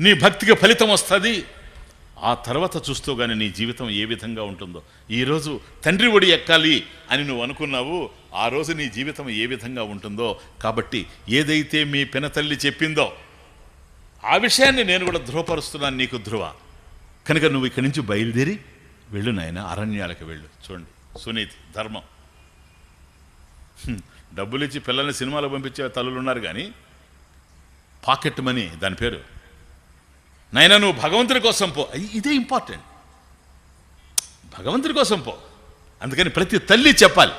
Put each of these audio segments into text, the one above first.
నీ భక్తికి ఫలితం వస్తుంది. ఆ తర్వాత చూస్తూ కానీ నీ జీవితం ఏ విధంగా ఉంటుందో. ఈరోజు తండ్రి ఒడి ఎక్కాలి అని నువ్వు అనుకున్నావు. ఆ రోజు నీ జీవితం ఏ విధంగా ఉంటుందో. కాబట్టి ఏదైతే మీ పినతల్లి చెప్పిందో ఆ విషయాన్ని నేను కూడా ధృవపరుస్తున్నాను నీకు ధృవ. కనుక నువ్వు ఇక్కడి నుంచి బయలుదేరి వెళ్ళు నాయన అరణ్యాలకు వెళ్ళు. చూడండి సునీతి ధర్మం. డబ్బులు ఇచ్చి పిల్లల్ని సినిమాలో పంపించే తల్లులు ఉన్నారు కానీ పాకెట్ మనీ దాని పేరు నాయన నువ్వు భగవంతుడి కోసం పో. ఇదే ఇంపార్టెంట్ భగవంతుడి కోసం పో. అందుకని ప్రతి తల్లి చెప్పాలి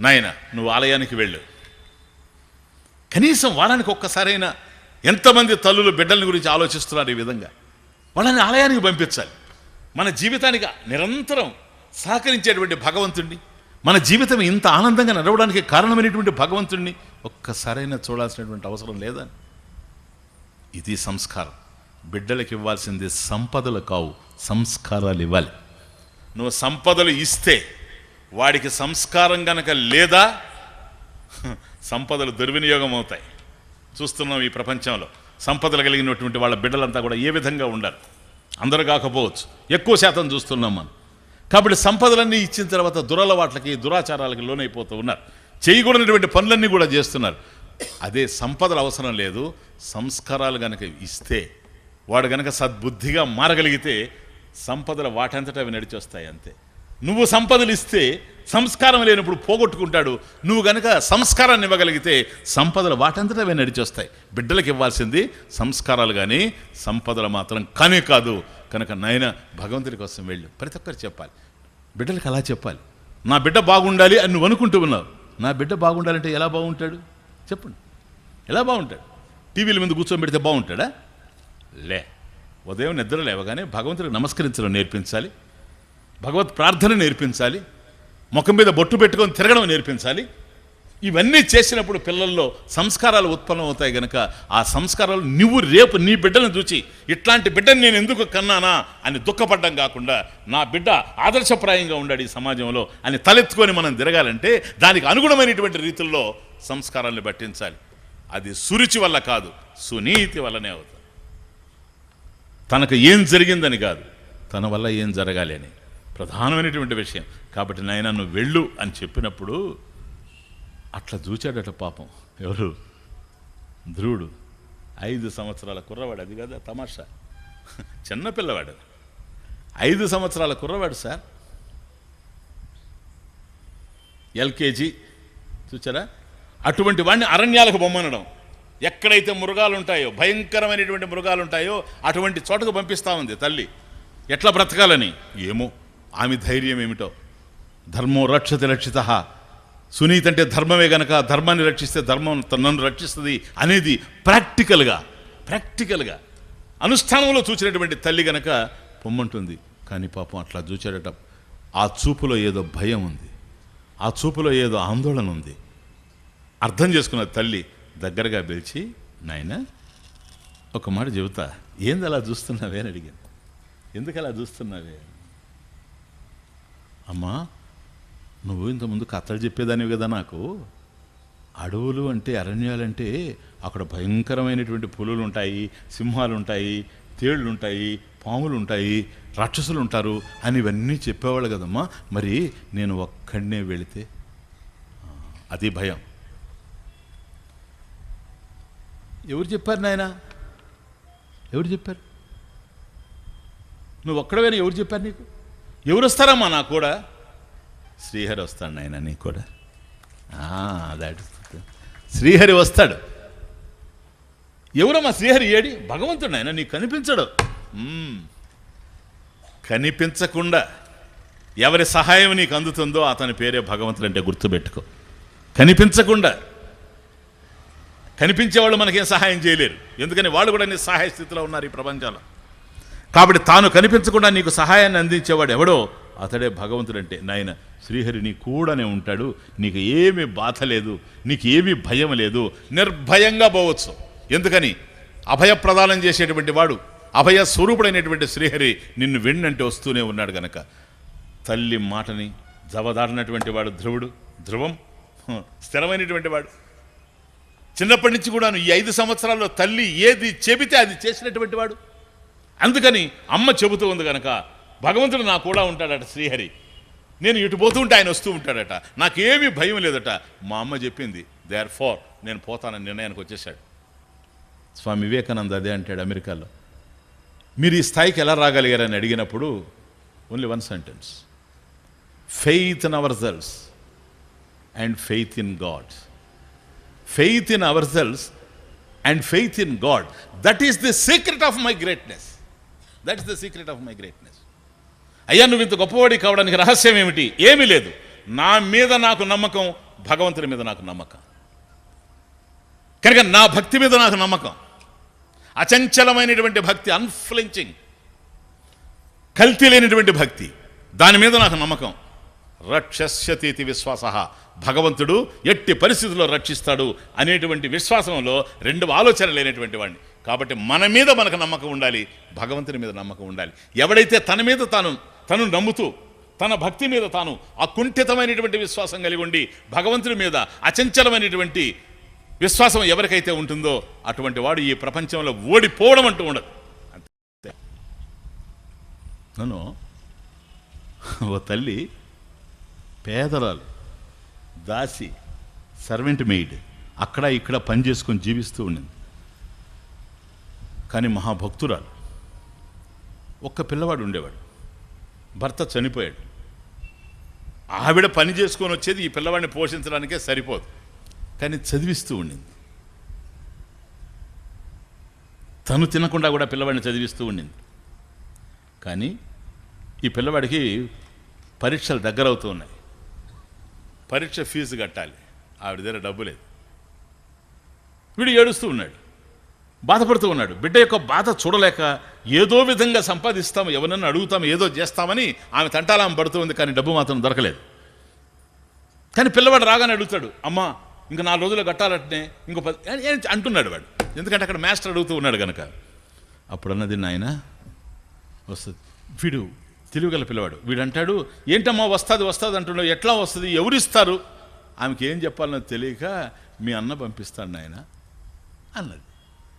నాయన నువ్వు ఆలయానికి వెళ్ళు. కనీసం వారానికి ఒక్కసారైనా ఎంతమంది తల్లులు బిడ్డల గురించి ఆలోచిస్తున్నారు ఈ విధంగా? వాళ్ళని ఆలయానికి పంపించాలి. మన జీవితానికి నిరంతరం సహకరించేటువంటి భగవంతుణ్ణి మన జీవితం ఇంత ఆనందంగా నడవడానికి కారణమైనటువంటి భగవంతుణ్ణి ఒక్కసారైనా చూడాల్సినటువంటి అవసరం లేదా? ఇది సంస్కారం. బిడ్డలకు ఇవ్వాల్సింది సంపదలు కావు సంస్కారాలు ఇవ్వాలి. నువ్వు సంపదలు ఇస్తే వాడికి సంస్కారం గనక లేదా సంపదలు దుర్వినియోగం అవుతాయి. చూస్తున్నాం ఈ ప్రపంచంలో సంపదలు కలిగినటువంటి వాళ్ళ బిడ్డలంతా కూడా ఏ విధంగా ఉండాలి? అందరూ కాకపోవచ్చు ఎక్కువ శాతం చూస్తున్నాం మనం. కాబట్టి సంపదలన్నీ ఇచ్చిన తర్వాత దురలవాట్లకి దురాచారాలకి లోనైపోతూ ఉన్నారు. చేయకూడనటువంటి పనులన్నీ కూడా చేస్తున్నారు. అదే సంపదలు అవసరం లేదు సంస్కారాలు కనుక ఇస్తే వాడు గనక సద్బుద్ధిగా మారగలిగితే సంపదలు వాటంతట అవి నడిచొస్తాయి అంతే. నువ్వు సంపదలు ఇస్తే సంస్కారం లేనప్పుడు పోగొట్టుకుంటాడు. నువ్వు గనక సంస్కారాన్ని ఇవ్వగలిగితే సంపదలు వాటంతట అవి నడిచొస్తాయి. బిడ్డలకు ఇవ్వాల్సింది సంస్కారాలు కానీ సంపదలు మాత్రం కానీ కాదు. కనుక నాయన భగవంతుడి కోసం వెళ్ళు. ప్రతి ఒక్కరు చెప్పాలి. బిడ్డలకు అలా చెప్పాలి. నా బిడ్డ బాగుండాలి అని నువ్వు అనుకుంటూ ఉన్నావు. నా బిడ్డ బాగుండాలంటే ఎలా బాగుంటాడు? చెప్పండి. ఎలా బాగుంటాడు? టీవీల మీద కూర్చోబెడితే బాగుంటాడా? లే. ఉదయం నిద్ర లేవగానే భగవంతుడికి నమస్కరించడం నేర్పించాలి. భగవత్ ప్రార్థన నేర్పించాలి. ముఖం మీద బొట్టు పెట్టుకొని తిరగడం నేర్పించాలి. ఇవన్నీ చేసినప్పుడు పిల్లల్లో సంస్కారాలు ఉత్పన్నం అవుతాయి గనక ఆ సంస్కారాలు నువ్వు రేపు నీ బిడ్డను చూచి ఇట్లాంటి బిడ్డను నేను ఎందుకు కన్నానా? అని దుఃఖపడ్డం కాకుండా నా బిడ్డ ఆదర్శప్రాయంగా ఉండాడు ఈ సమాజంలో అని తలెత్తుకొని మనం తిరగాలంటే దానికి అనుగుణమైనటువంటి రీతుల్లో సంస్కారాలను పట్టించాలి. అది సురుచి వల్ల కాదు సునీతి వల్లనే అవుతుంది. తనకు ఏం జరిగిందని కాదు. తన వల్ల ఏం జరగాలి అని. ప్రధానమైనటువంటి విషయం. కాబట్టి నాయన నువ్వు వెళ్ళు అని చెప్పినప్పుడు అట్లా చూచాడట పాపం. ఎవరు? ధ్రువుడు. ఐదు సంవత్సరాల కుర్రవాడు. అది కదా తమాషా. చిన్నపిల్లవాడు ఐదు సంవత్సరాల కుర్రవాడు సార్. ఎల్కేజీ. చూచారా? అటువంటి వాడిని అరణ్యాలకు బొమ్మనడం. ఎక్కడైతే మృగాలు ఉంటాయో భయంకరమైనటువంటి మృగాలు ఉంటాయో అటువంటి చోటకు పంపిస్తా ఉంది తల్లి. ఎట్లా బ్రతకాలని? ఏమో. ఆమె ధైర్యం ఏమిటో. ధర్మో రక్షతి రక్షిత. సునీత అంటే ధర్మమే గనక ధర్మాన్ని రక్షిస్తే ధర్మం నన్ను రక్షిస్తుంది అనేది ప్రాక్టికల్గా ప్రాక్టికల్గా అనుష్ఠానంలో చూసినటువంటి తల్లి గనక పొమ్మంటుంది. కానీ పాపం అట్లా చూచాడట. ఆ చూపులో ఏదో భయం ఉంది. ఆ చూపులో ఏదో ఆందోళన ఉంది. అర్థం చేసుకున్న తల్లి దగ్గరగా పిలిచి నాయన ఒక మాట చెబుతా. ఏంది అలా చూస్తున్నావే అని అడిగాను ఎందుకు అలా చూస్తున్నావే? అమ్మా నువ్వు ఇంతకుముందు కథలు చెప్పేదానివి కదా నాకు. అడవులు అంటే అరణ్యాలంటే అక్కడ భయంకరమైనటువంటి పులులు ఉంటాయి సింహాలు ఉంటాయి తేళ్ళు ఉంటాయి పాములు ఉంటాయి రాక్షసులు ఉంటారు అని ఇవన్నీ చెప్పేవాళ్ళు కదమ్మా. మరి నేను ఒక్కడనే వెళితే? అది భయం. ఎవరు చెప్పారు నాయన? ఎవరు చెప్పారు? నువ్వు ఒక్కడవేనా ఎవరు చెప్పారు నీకు? ఎవరు వస్తారమ్మా నాకు కూడా? శ్రీహరి వస్తాడు నాయన నీకు కూడా. దాటి శ్రీహరి వస్తాడు. ఎవరమ్మా శ్రీహరి ఏడి? భగవంతుడు ఆయన నీకు కనిపించడు. కనిపించకుండా ఎవరి సహాయం నీకు అందుతుందో అతని పేరే భగవంతుడు అంటే గుర్తుపెట్టుకో. కనిపించకుండా కనిపించేవాళ్ళు మనకేం సహాయం చేయలేరు. ఎందుకని వాళ్ళు కూడా నీ సహాయ స్థితిలో ఉన్నారు ఈ ప్రపంచంలో. కాబట్టి తాను కనిపించకుండా నీకు సహాయాన్ని అందించేవాడు ఎవడో? అతడే భగవంతుడు అంటే నాయన శ్రీహరి నీ కూడానే ఉంటాడు. నీకు ఏమీ బాధ లేదు. నీకు ఏమీ భయం లేదు. నిర్భయంగా పోవచ్చు. ఎందుకని? అభయ ప్రదానం చేసేటువంటి వాడు అభయ స్వరూపుడైనటువంటి శ్రీహరి నిన్ను వెన్నంటే వస్తూనే ఉన్నాడు గనక. తల్లి మాటని జవదాడినటువంటి వాడు ధ్రువుడు ధ్రువం స్థిరమైనటువంటి వాడు. చిన్నప్పటి నుంచి కూడాను ఈ ఐదు సంవత్సరాల్లో తల్లి ఏది చెబితే అది చేసినటువంటి వాడు. అందుకని అమ్మ చెబుతూ ఉంది కనుక భగవంతుడు నా కూడా ఉంటాడట శ్రీహరి. నేను ఇటు పోతూ ఉంటే ఆయన వస్తూ ఉంటాడట. నాకేమీ భయం లేదట. మా అమ్మ చెప్పింది దే ఆర్ నేను పోతానని నిర్ణయానికి వచ్చేసాడు స్వామి వివేకానంద అదే అంటాడు అమెరికాలో. మీరు ఈ స్థాయికి ఎలా రాగలిగారని అడిగినప్పుడు only one sentence faith in our selves and faith in gods faith in our selves and faith in God that is the secret of my greatness that is the secret of my greatness అయ్యా నువ్వు ఇంత గొప్పవాడి కావడానికి రహస్యం ఏమిటి? ఏమీ లేదు. నా మీద నాకు నమ్మకం భగవంతుని మీద నాకు నమ్మకం. కనుక నా భక్తి మీద నాకు నమ్మకం. అచంచలమైనటువంటి భక్తి అన్ఫ్లించింగ్ కల్తీ లేనటువంటి భక్తి దాని మీద నాకు నమ్మకం. రక్షస్యతీతి విశ్వాస. భగవంతుడు ఎట్టి పరిస్థితుల్లో రక్షిస్తాడు అనేటువంటి విశ్వాసంలో రెండు ఆలోచన లేనటువంటి వాడిని. కాబట్టి మన మీద మనకు నమ్మకం ఉండాలి భగవంతుని మీద నమ్మకం ఉండాలి. ఎవడైతే తన మీద తాను తను నమ్ముతూ తన భక్తి మీద తాను అకుంఠితమైనటువంటి విశ్వాసం కలిగి ఉండి భగవంతుని మీద అచంచలమైనటువంటి విశ్వాసం ఎవరికైతే ఉంటుందో అటువంటి వాడు ఈ ప్రపంచంలో ఓడిపోవడం అంటూ ఉండదు. అంతే. నన్ను ఓ తల్లి పేదరాలు దాసి సర్వెంట్ మెయిడ్ అక్కడ ఇక్కడ పని చేసుకొని జీవిస్తూ ఉండింది. కానీ మహాభక్తురాలు ఒక్క పిల్లవాడు ఉండేవాడు. భర్త చనిపోయాడు. ఆవిడ పని చేసుకొని వచ్చేది ఈ పిల్లవాడిని పోషించడానికే సరిపోదు. కానీ చదివిస్తూ ఉండింది. తను తినకుండా కూడా పిల్లవాడిని చదివిస్తూ ఉండింది. కానీ ఈ పిల్లవాడికి పరీక్షలు దగ్గరవుతూ ఉన్నాయి. పరీక్ష ఫీజు కట్టాలి. ఆవిడ దగ్గర డబ్బు లేదు. వీడు ఏడుస్తూ ఉన్నాడు. బాధపడుతూ ఉన్నాడు. బిడ్డ యొక్క బాధ చూడలేక ఏదో విధంగా సంపాదిస్తాము ఎవరన్నా అడుగుతాము ఏదో చేస్తామని ఆమె తంటాలం పడుతుంది కానీ డబ్బు మాత్రం దొరకలేదు. కానీ పిల్లవాడు రాగానే అడుగుతాడు అమ్మా ఇంకా నాలుగు రోజులు కట్టాలంటే ఇంకో పది అంటున్నాడు వాడు. ఎందుకంటే అక్కడ మాస్టర్ అడుగుతూ ఉన్నాడు కనుక అప్పుడు అన్నది నాయన వస్తుంది. వీడు తెలివిగల పిల్లవాడు. వీడంటాడు ఏంటమ్మా వస్తుంది వస్తుంది అంటున్నావు ఎట్లా వస్తుంది ఎవరు ఇస్తారు ఆమెకి ఏం చెప్పాలనో తెలియక మీ అన్న పంపిస్తాడు నాయన అన్నది.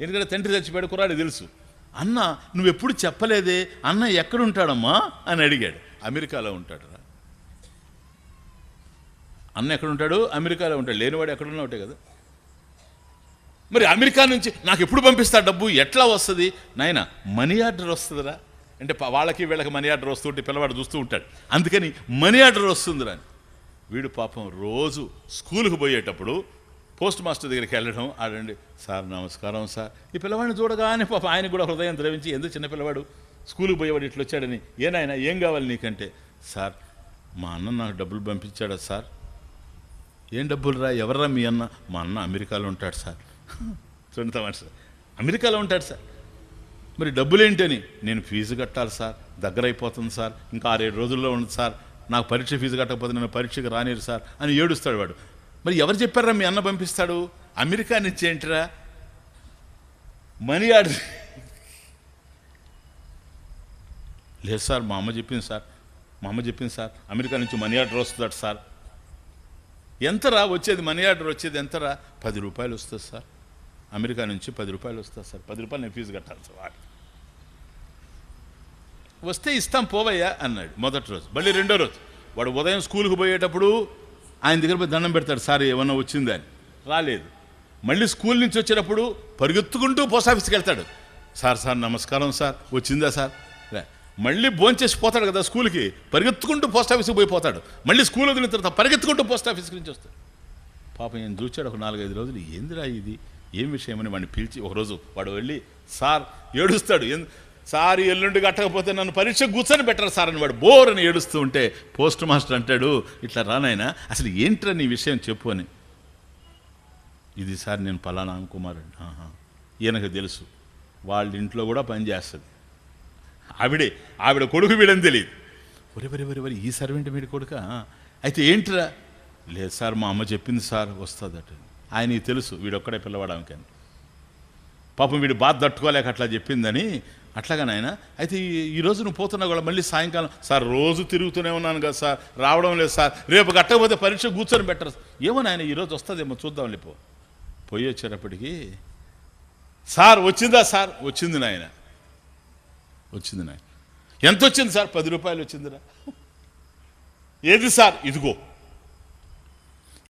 ఎందుకంటే తండ్రి చచ్చిపోయాడు కుర్రాడు తెలుసు. అన్న నువ్వు ఎప్పుడు చెప్పలేదే? అన్న ఎక్కడుంటాడమ్మా? అని అడిగాడు. అమెరికాలో ఉంటాడు రా అన్న ఎక్కడ ఉంటాడు అమెరికాలో ఉంటాడు. లేనివాడు ఎక్కడున్నా ఒకటే కదా. మరి అమెరికా నుంచి నాకు ఎప్పుడు పంపిస్తా డబ్బు? ఎట్లా వస్తుంది? నాయన మనీ ఆర్డర్ వస్తుందిరా. అంటే వాళ్ళకి వీళ్ళకి మనీ ఆర్డర్ వస్తుంటే పిల్లవాడు చూస్తూ ఉంటాడు. అందుకని మనీ ఆర్డర్ వస్తుందిరా అని. వీడు పాపం రోజు స్కూల్కి పోయేటప్పుడు పోస్ట్ మాస్టర్ దగ్గరికి వెళ్ళడం ఆడండి సార్ నమస్కారం సార్. ఈ పిల్లవాడిని చూడగానే పాప ఆయన కూడా హృదయం ద్రవించి ఎందుకు చిన్న పిల్లవాడు స్కూల్కి పోయేవాడు ఇట్లా వచ్చాడని? ఏనాయన ఏం కావాలి నీకంటే? సార్ మా అన్న నాకు డబ్బులు పంపించాడా సార్? ఏం డబ్బులు రా ఎవర్రా మీ అన్న? మా అన్న అమెరికాలో ఉంటాడు సార్. చూడతామంట సార్ అమెరికాలో ఉంటాడు సార్. మరి డబ్బులేంటని? నేను ఫీజు కట్టాలి సార్. దగ్గర అయిపోతుంది సార్. ఇంకా ఆరేడు రోజుల్లో ఉంది సార్. నాకు పరీక్ష ఫీజు కట్టకపోతే నేను పరీక్షకు రానేరు సార్ అని ఏడుస్తాడు వాడు. మరి ఎవరు చెప్పారా మీ అన్న పంపిస్తాడు? అమెరికా నుంచి ఏంటిరా? Money order. లేదు సార్ మా అమ్మ చెప్పింది సార్. మా అమ్మ చెప్పింది సార్. అమెరికా నుంచి మనీ ఆర్డర్ వస్తుందట సార్. ఎంతరా? వచ్చేది మనీ ఆర్డర్ వచ్చేది ఎంతరా? పది రూపాయలు వస్తుంది సార్. అమెరికా నుంచి పది రూపాయలు వస్తా సార్. పది రూపాయలు నేను ఫీజు కట్టాలి సార్ వాడు. వస్తే ఇస్తాం పోవయ్యా అన్నాడు మొదటి రోజు. మళ్ళీ రెండో రోజు. వాడు ఉదయం స్కూల్కి పోయేటప్పుడు ఆయన దగ్గర పోయి దండం పెడతాడు సార్ ఏమన్నా వచ్చిందా? అని. రాలేదు. మళ్ళీ స్కూల్ నుంచి వచ్చేటప్పుడు పరిగెత్తుకుంటూ పోస్ట్ ఆఫీస్కి వెళ్తాడు. సార్ సార్ నమస్కారం సార్ వచ్చిందా సార్? మళ్ళీ భోంచేసి పోతాడు కదా స్కూల్కి పరిగెత్తుకుంటూ పోస్ట్ ఆఫీస్కి పోయి పోతాడు. మళ్ళీ స్కూల్ వదిలిన తర్వాత పరిగెత్తుకుంటూ పోస్ట్ ఆఫీస్ నుంచి వస్తాడు. పాపం నేను చూచాడు ఒక నాలుగైదు రోజులు ఏందిరా ఇది? ఏం విషయమని వాడిని పిలిచి ఒకరోజు వాడు వెళ్ళి సార్ ఏడుస్తాడు. ఎందు సార్ ఎల్లుండి కట్టకపోతే నన్ను పరీక్ష కూర్చొని పెట్టరు సార్ అని వాడు బోర్ అని ఏడుస్తూ ఉంటే పోస్ట్ మాస్టర్ అంటాడు ఇట్లా రానాయన అసలు ఏంట్రా నీ విషయం చెప్పు అని. ఇది సార్ నేను పలానా కుమారుడు ఆహా ఈయనకు తెలుసు. వాళ్ళ ఇంట్లో కూడా పని చేస్తుంది. ఆవిడే ఆవిడ కొడుకు వీడని తెలియదు ఒరే వరి వరి వరి ఈ సర్వెంట్ వీడి కొడుక? అయితే ఏంటిరా? లేదు సార్ మా అమ్మ చెప్పింది సార్ వస్తుందట ఆయనకి తెలుసు వీడొక్కడే పిల్లవాడానికి అని. పాపం వీడు బాధ తట్టుకోలేక అట్లా చెప్పిందని. అట్లాగా నాయన అయితే ఈ- రోజు నువ్వు పోతున్నావు కూడా మళ్ళీ సాయంకాలం సార్ రోజు తిరుగుతూనే ఉన్నాను కదా సార్ రావడం లేదు సార్ రేపు కట్టకపోతే పరీక్ష కూర్చొని పెట్టరు. ఏమో నాయన ఈరోజు వస్తుందేమో చూద్దాం లేపో పోయి వచ్చేటప్పటికి సార్ వచ్చిందా సార్? వచ్చింది నాయన. వచ్చింది నాయన. ఎంత వచ్చింది సార్? పది రూపాయలు వచ్చిందిరా. ఏది సార్? ఇదిగో.